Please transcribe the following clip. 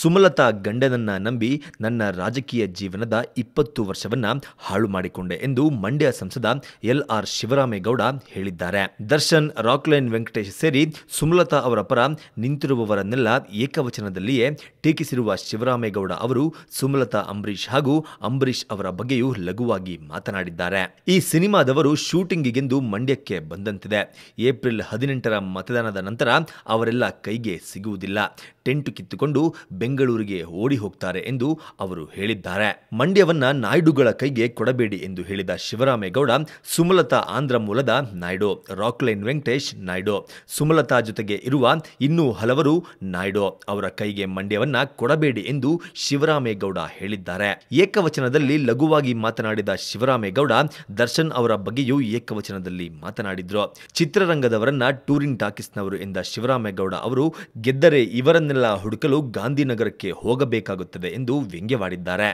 ಸುಮಲತಾ ಗಂಡನನ್ನ ನಂಬಿ ನನ್ನ ರಾಜಕೀಯ ಜೀವನದ ಇಪ್ಪತ್ತು ವರ್ಷವನ್ನ ಹಾಳು ಮಾಡಿಕೊಂಡೆ ಎಂದು ಮಂಡ್ಯ ಸಂಸದ ಎಲ್ ಆರ್ ಶಿವರಾಮೇಗೌಡ ಹೇಳಿದ್ದಾರೆ. ದರ್ಶನ್, ರಾಕ್ಲೈನ್ ವೆಂಕಟೇಶ್ ಸೇರಿ ಸುಮಲತಾ ಅವರ ಪರ ನಿಂತಿರುವವರನ್ನೆಲ್ಲ ಏಕವಚನದಲ್ಲಿಯೇ ಟೀಕಿಸಿರುವ ಶಿವರಾಮೇಗೌಡ ಅವರು ಸುಮಲತಾ ಅಂಬರೀಷ್ ಹಾಗೂ ಅಂಬರೀಷ್ ಅವರ ಬಗ್ಗೆಯೂ ಲಘುವಾಗಿ ಮಾತನಾಡಿದ್ದಾರೆ. ಈ ಸಿನಿಮಾದವರು ಶೂಟಿಂಗಿಗೆಂದು ಮಂಡ್ಯಕ್ಕೆ ಬಂದಂತಿದೆ. ಏಪ್ರಿಲ್ ಹದಿನೆಂಟರ ಮತದಾನದ ನಂತರ ಅವರೆಲ್ಲ ಕೈಗೆ ಸಿಗುವುದಿಲ್ಲ. ಟೆಂಟು ಕಿತ್ತುಕೊಂಡು ಬೆಂಗಳೂರಿಗೆ ಓಡಿ ಹೋಗ್ತಾರೆ ಎಂದು ಅವರು ಹೇಳಿದ್ದಾರೆ. ಮಂಡ್ಯವನ್ನ ನಾಯ್ಡುಗಳ ಕೈಗೆ ಕೊಡಬೇಡಿ ಎಂದು ಹೇಳಿದ ಶಿವರಾಮೇಗೌಡ, ಸುಮಲತಾ ಆಂಧ್ರ ಮೂಲದ ನಾಯ್ಡು, ರಾಕ್ಲೈನ್ ವೆಂಕಟೇಶ್ ನಾಯ್ಡು, ಸುಮಲತಾ ಜೊತೆಗೆ ಇರುವ ಇನ್ನೂ ಹಲವರು ನಾಯ್ಡು. ಅವರ ಕೈಗೆ ಮಂಡ್ಯವನ್ನ ಕೊಡಬೇಡಿ ಎಂದು ಶಿವರಾಮೇಗೌಡ ಹೇಳಿದ್ದಾರೆ. ಏಕವಚನದಲ್ಲಿ ಲಘುವಾಗಿ ಮಾತನಾಡಿದ ಶಿವರಾಮೇಗೌಡ, ದರ್ಶನ್ ಅವರ ಬಗ್ಗೆಯೂ ಏಕವಚನದಲ್ಲಿ ಮಾತನಾಡಿದ್ರು. ಚಿತ್ರರಂಗದವರನ್ನ ಟೂರಿಂಗ್ ಟಾಕೀಸ್ನವರು ಎಂದ ಶಿವರಾಮೇಗೌಡ ಅವರು, ಗೆದ್ದರೆ ಇವರನ್ನೆಲ್ಲ ಹುಡುಕಲು ಗಾಂಧಿನಗರಕ್ಕೆ ಹೋಗಬೇಕಾಗುತ್ತದೆ ಎಂದು ವ್ಯಂಗ್ಯವಾಡಿದ್ದಾರೆ.